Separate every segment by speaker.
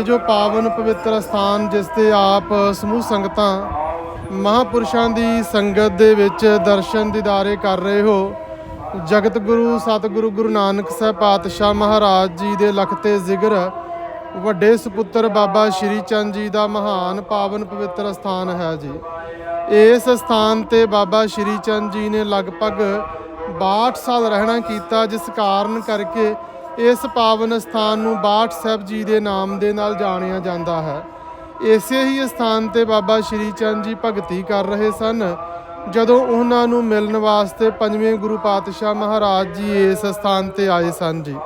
Speaker 1: ਇਹ ਜੋ ਪਾਵਨ ਪਵਿੱਤਰ ਸਥਾਨ ਜਿਸ ਤੇ ਆਪ ਸਮੂਹ ਸੰਗਤਾਂ ਮਹਾਪੁਰਸ਼ਾਂ ਦੀ ਸੰਗਤ ਦੇ ਵਿੱਚ ਦਰਸ਼ਨ ਦਿਦਾਰੇ ਕਰ ਰਹੇ ਹੋ, ਜਗਤ ਗੁਰੂ, ਸਤਿਗੁਰੂ ਗੁਰੂ ਨਾਨਕ ਸਾਹਿਬ ਪਾਤਸ਼ਾਹ ਮਹਾਰਾਜ ਜੀ ਦੇ ਲਖਤੇ ਜ਼ਿਕਰ ਵੱਡੇ ਸੁਪੁੱਤਰ ਬਾਬਾ ਸ਼੍ਰੀ ਚੰਦ ਜੀ ਦਾ ਮਹਾਨ ਪਾਵਨ ਪਵਿੱਤਰ ਸਥਾਨ ਹੈ ਜੀ। ਇਸ ਸਥਾਨ ਤੇ ਬਾਬਾ ਸ਼੍ਰੀ ਚੰਦ ਜੀ ਨੇ ਲਗਭਗ 62 ਸਾਲ ਰਹਿਣਾ ਕੀਤਾ, ਜਿਸ ਕਾਰਨ ਕਰਕੇ ਇਸ ਪਾਵਨ ਸਥਾਨ ਨੂੰ ਬਾਠ ਸਾਹਿਬ ਜੀ ਦੇ ਨਾਮ ਦੇ ਨਾਲ ਜਾਣਿਆ ਜਾਂਦਾ ਹੈ। ਇਸੇ ਹੀ ਸਥਾਨ ਤੇ ਬਾਬਾ ਸ਼੍ਰੀ ਚੰਦ ਜੀ ਭਗਤੀ ਕਰ ਰਹੇ ਸਨ। ਜਦੋਂ ਉਹਨਾਂ ਨੂੰ ਮਿਲਣ ਵਾਸਤੇ ਪੰਜਵੇਂ ਗੁਰੂ ਪਾਤਸ਼ਾਹ ਮਹਾਰਾਜ ਜੀ ਇਸ ਸਥਾਨ ਤੇ ਆਏ ਸਨ ਜੀ।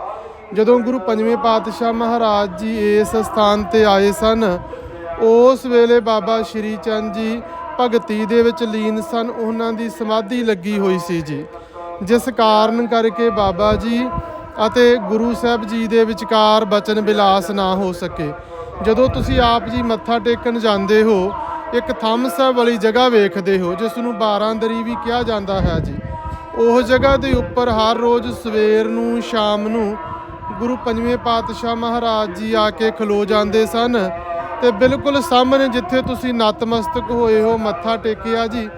Speaker 1: ਜਦੋਂ ਗੁਰੂ ਪੰਜਵੇਂ ਪਾਤਸ਼ਾਹ ਮਹਾਰਾਜ ਜੀ ਇਸ ਸਥਾਨ ਤੇ ਆਏ ਸਨ, ਉਸ ਵੇਲੇ ਬਾਬਾ ਸ਼੍ਰੀ ਚੰਦ ਜੀ ਭਗਤੀ ਦੇ ਵਿੱਚ ਲੀਨ ਸਨ। ਉਹਨਾਂ ਦੀ ਸਮਾਧੀ ਲੱਗੀ ਹੋਈ ਸੀ ਜੀ। ਜਿਸ ਕਾਰਨ ਕਰਕੇ ਬਾਬਾ ਜੀ ਅਤੇ ਗੁਰੂ ਸਾਹਿਬ ਜੀ ਦੇ ਵਿਚਕਾਰ ਬਚਨ ਬਿਲਾਸ ਨਾ ਹੋ ਸਕੇ। ਜਦੋਂ ਤੁਸੀਂ ਆਪ ਜੀ ਮੱਥਾ ਟੇਕਣ ਜਾਂਦੇ ਹੋ, ਇੱਕ ਥੰਮ ਸਾਹਿਬ ਵਾਲੀ ਜਗ੍ਹਾ ਵੇਖਦੇ ਹੋ, ਜਿਸ ਨੂੰ ਬਾਰਾਂਦਰੀ ਵੀ ਕਿਹਾ ਜਾਂਦਾ ਹੈ ਜੀ। ਉਹ ਜਗ੍ਹਾ ਦੇ ਉੱਪਰ ਹਰ ਰੋਜ਼ ਸਵੇਰ ਨੂੰ, ਸ਼ਾਮ ਨੂੰ ਗੁਰੂ ਪੰਜਵੇਂ ਪਾਤਸ਼ਾਹ ਮਹਾਰਾਜ ਜੀ ਆ ਕੇ ਖਲੋ ਜਾਂਦੇ ਸਨ ਤੇ ਬਿਲਕੁਲ ਸਾਹਮਣੇ ਜਿੱਥੇ ਤੁਸੀਂ ਨਤਮਸਤਕ ਹੋਏ ਹੋ, ਮੱਥਾ ਟੇਕਿਆ ਜੀ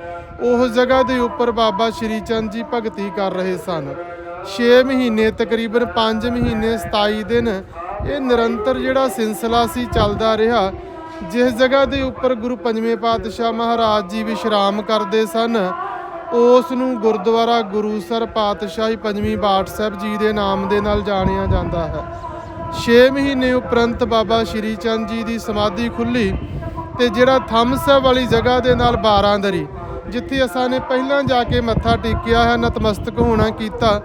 Speaker 1: ਉਸ ਜਗ੍ਹਾ ਦੇ ਉੱਪਰ ਬਾਬਾ ਸ਼੍ਰੀ ਚੰਦ ਜੀ ਭਗਤੀ ਕਰ ਰਹੇ ਸਨ। 6 ਮਹੀਨੇ, ਤਕਰੀਬਨ 5 ਮਹੀਨੇ 27 ਦਿਨ ਇਹ ਨਿਰੰਤਰ ਜਿਹੜਾ ਸਿਲਸਿਲਾ ਸੀ ਚੱਲਦਾ ਰਿਹਾ, ਜਿਸ ਜਗ੍ਹਾ ਦੇ ਉੱਪਰ ਗੁਰੂ ਪੰਜਵੇਂ ਪਾਤਸ਼ਾਹ ਮਹਾਰਾਜ ਜੀ ਵਿਸ਼ਰਾਮ ਕਰਦੇ ਸਨ, ਉਸ ਨੂੰ ਗੁਰਦੁਆਰਾ ਗੁਰੂਸਰ ਪਾਤਸ਼ਾਹੀ ਪੰਜਵੀਂ ਬਾਟ ਸਾਹਿਬ ਜੀ ਦੇ ਨਾਮ ਦੇ ਨਾਲ ਜਾਣਿਆ ਜਾਂਦਾ ਹੈ। 6 ਮਹੀਨੇ ਉਪਰੰਤ ਬਾਬਾ ਸ਼੍ਰੀ ਚੰਦ ਜੀ ਦੀ ਸਮਾਧੀ ਖੁੱਲੀ ਤੇ ਜਿਹੜਾ ਥੰਮ ਵਾਲੀ ਜਗ੍ਹਾ ਦੇ ਨਾਲ ਬਾਰਾਂਦਰੀ ਜਿੱਥੇ ਅਸਾਂ ਨੇ ਪਹਿਲਾਂ ਜਾ ਕੇ ਮੱਥਾ ਟੇਕਿਆ ਹੈ, ਨਤਮਸਤਕ ਹੋਣਾ ਕੀਤਾ,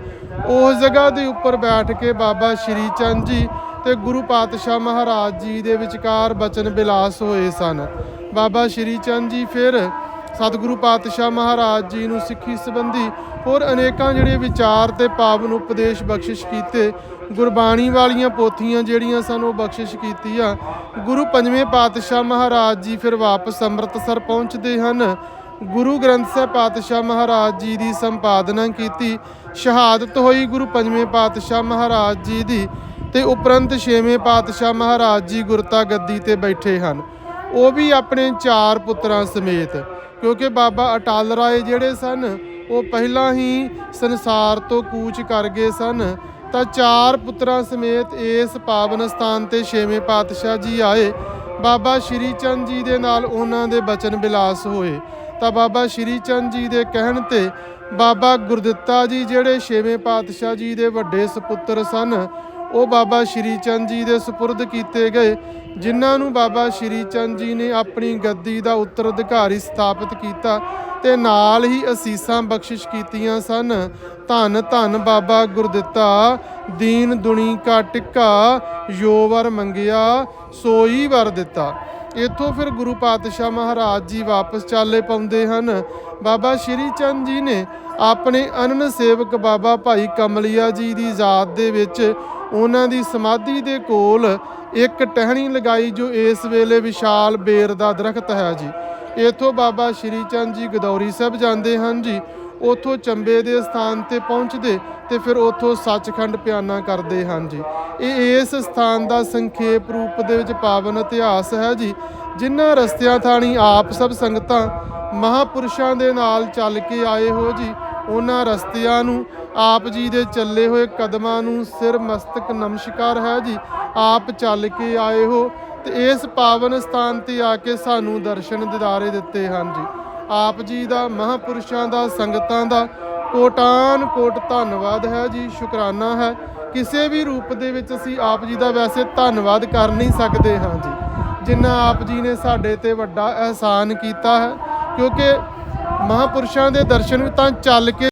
Speaker 1: ਉਸ ਜਗ੍ਹਾ ਦੇ ਉੱਪਰ ਬੈਠ ਕੇ ਬਾਬਾ ਸ਼੍ਰੀ ਚੰਦ ਜੀ ਤੇ ਗੁਰੂ ਪਾਤਸ਼ਾਹ ਮਹਾਰਾਜ ਜੀ ਦੇ ਵਿਚਕਾਰ ਬਚਨ ਬਿਲਾਸ ਹੋਏ ਸਨ। ਬਾਬਾ ਸ਼੍ਰੀ ਚੰਦ ਜੀ ਫਿਰ ਸਤਿਗੁਰੂ ਪਾਤਸ਼ਾਹ ਮਹਾਰਾਜ ਜੀ ਨੂੰ ਸਿੱਖੀ ਸੰਬੰਧੀ ਹੋਰ ਅਨੇਕਾਂ ਜਿਹੜੇ ਵਿਚਾਰ ਤੇ ਪਾਵਨ ਉਪਦੇਸ਼ ਬਖਸ਼ਿਸ਼ ਕੀਤੇ, ਗੁਰਬਾਣੀ ਵਾਲੀਆਂ ਪੋਥੀਆਂ ਜਿਹੜੀਆਂ ਸਨ ਉਹ ਬਖਸ਼ਿਸ਼ ਕੀਤੀ ਆ ਗੁਰੂ ਪੰਜਵੇਂ ਪਾਤਸ਼ਾਹ ਮਹਾਰਾਜ ਜੀ ਫਿਰ ਵਾਪਸ ਅੰਮ੍ਰਿਤਸਰ ਪਹੁੰਚਦੇ ਹਨ। ਗੁਰੂ ਗ੍ਰੰਥ ਸਾਹਿਬ ਪਾਤਸ਼ਾਹ ਮਹਾਰਾਜ ਜੀ ਦੀ ਸੰਪਾਦਨਾ ਕੀਤੀ। ਸ਼ਹਾਦਤ ਹੋਈ ਗੁਰੂ ਪੰਜਵੇਂ ਪਾਤਸ਼ਾਹ ਮਹਾਰਾਜ ਜੀ ਦੀ ਤੇ ਉਪਰੰਤ ਛੇਵੇਂ ਪਾਤਸ਼ਾਹ ਮਹਾਰਾਜ ਜੀ ਗੁਰਤਾ ਗੱਦੀ ਤੇ ਬੈਠੇ ਹਨ। ਉਹ ਵੀ ਆਪਣੇ ਚਾਰ ਪੁੱਤਰਾਂ ਸਮੇਤ, ਕਿਉਂਕਿ ਬਾਬਾ ਅਟਾਲ ਰਾਏ ਜਿਹੜੇ ਸਨ, ਉਹ ਪਹਿਲਾਂ ਹੀ ਸੰਸਾਰ ਤੋਂ ਕੂਚ ਕਰ ਗਏ ਸਨ। ਤਾਂ ਚਾਰ ਪੁੱਤਰਾਂ ਸਮੇਤ ਇਸ ਪਾਵਨ ਸਥਾਨ ਤੇ ਛੇਵੇਂ ਪਾਤਸ਼ਾਹ ਜੀ ਆਏ। ਬਾਬਾ ਸ਼੍ਰੀ ਚੰਦ ਜੀ ਦੇ ਨਾਲ ਉਹਨਾਂ ਦੇ ਬਚਨ ਬਿਲਾਸ ਹੋਏ। ਤਾਂ ਬਾਬਾ ਸ਼੍ਰੀ ਚੰਦ ਜੀ ਦੇ ਕਹਿਣ ਤੇ ਬਾਬਾ ਗੁਰਦਿੱਤਾ ਜੀ ਜਿਹੜੇ ਛੇਵੇਂ ਪਾਤਸ਼ਾਹ ਜੀ ਦੇ ਵੱਡੇ ਸੁਪੁੱਤਰ ਸਨ, ਉਹ ਬਾਬਾ ਸ਼੍ਰੀ ਚੰਦ ਜੀ ਦੇ ਸਪੁਰਦ ਕੀਤੇ ਗਏ, ਜਿਨ੍ਹਾਂ ਨੂੰ ਬਾਬਾ ਸ਼੍ਰੀ ਚੰਦ ਜੀ ਨੇ ਆਪਣੀ ਗੱਦੀ ਦਾ ਉੱਤਰਾਧਿਕਾਰੀ ਸਥਾਪਿਤ ਕੀਤਾ ਤੇ ਨਾਲ ਹੀ ਅਸੀਸਾਂ ਬਖਸ਼ਿਸ਼ ਕੀਤੀਆਂ ਸਨ। ਧੰਨ ਧੰਨ ਬਾਬਾ ਗੁਰਦਿੱਤਾ, ਦੀਨ ਦੁਨੀ ਕਾ ਟਿੱਕਾ ਜੋ ਵਰ ਮੰਗਿਆ, ਸੋਈ ਵਰ ਦਿੱਤਾ। ਇੱਥੋਂ ਫਿਰ ਗੁਰੂ ਪਾਤਸ਼ਾਹ ਮਹਾਰਾਜ ਜੀ ਵਾਪਸ ਚਾਲੇ ਪਾਉਂਦੇ ਹਨ। ਬਾਬਾ ਸ਼੍ਰੀ ਚੰਦ ਜੀ ਨੇ ਆਪਣੇ ਅਨਨ ਸੇਵਕ ਬਾਬਾ ਭਾਈ ਕਮਲਿਆ ਜੀ ਦੀ ਯਾਦ ਦੇ ਵਿੱਚ ਉਹਨਾਂ ਦੀ ਸਮਾਧੀ ਦੇ ਕੋਲ ਇੱਕ ਟਹਿਣੀ ਲਗਾਈ, ਜੋ ਇਸ ਵੇਲੇ ਵਿਸ਼ਾਲ ਬੇਰ ਦਾ ਦਰਖਤ ਹੈ ਜੀ। ਇੱਥੋਂ ਬਾਬਾ ਸ਼੍ਰੀ ਚੰਦ ਜੀ ਗਦੌਰੀ ਸਾਹਿਬ ਜਾਂਦੇ ਹਨ ਜੀ। ਉਥੋਂ ਚੰਬੇ ਦੇ ਸਥਾਨ ਤੇ ਪਹੁੰਚਦੇ ਤੇ ਫਿਰ ਉਥੋਂ ਸੱਚਖੰਡ ਪਿਆਨਾ ਕਰਦੇ ਹਨ ਜੀ। ਇਹ ਇਸ ਸਥਾਨ ਦਾ ਸੰਖੇਪ ਰੂਪ ਦੇ ਵਿੱਚ ਪਾਵਨ ਇਤਿਹਾਸ ਹੈ ਜੀ, ਜਿਨ੍ਹਾਂ ਰਸਤਿਆਂ ਥਾਣੀ ਆਪ ਸਭ ਸੰਗਤਾਂ ਮਹਾਪੁਰਸ਼ਾਂ ਦੇ ਨਾਲ ਚੱਲ ਕੇ ਆਏ ਹੋ ਜੀ। ਉਹਨਾਂ ਰਸਤਿਆਂ ਨੂੰ ਆਪ ਜੀ ਦੇ ਚੱਲੇ ਹੋਏ ਕਦਮਾਂ ਨੂੰ ਸਿਰ ਮਸਤਕ ਨਮਸਕਾਰ ਹੈ ਜੀ। ਆਪ ਚੱਲ ਕੇ ਆਏ ਹੋ ਤੇ ਇਸ ਪਾਵਨ ਸਥਾਨ ਤੇ ਆ ਕੇ ਸਾਨੂੰ ਦਰਸ਼ਨ ਦਿਦਾਰੇ ਦਿੱਤੇ ਹਨ ਜੀ। ਆਪ ਜੀ ਦਾ, ਮਹਾਪੁਰਸ਼ਾਂ ਦਾ, ਸੰਗਤਾਂ ਦਾ। ਕੋਟਾਨ ਕੋਟ ਧੰਨਵਾਦ ਹੈ ਜੀ, ਸ਼ੁਕਰਾਨਾ ਹੈ। ਕਿਸੇ ਵੀ ਰੂਪ ਦੇ ਵਿੱਚ ਅਸੀਂ ਆਪ ਜੀ ਦਾ ਵੈਸੇ ਧੰਨਵਾਦ ਕਰ ਨਹੀਂ ਸਕਦੇ ਹਾਂ ਜੀ। ਜਿੰਨਾ ਆਪ ਜੀ ਨੇ ਸਾਡੇ ਤੇ ਵੱਡਾ ਅਹਿਸਾਨ ਕੀਤਾ ਹੈ। ਕਿਉਂਕਿ ਮਹਾਪੁਰਸ਼ਾਂ ਦੇ ਦਰਸ਼ਨ ਤਾਂ ਚੱਲ ਕੇ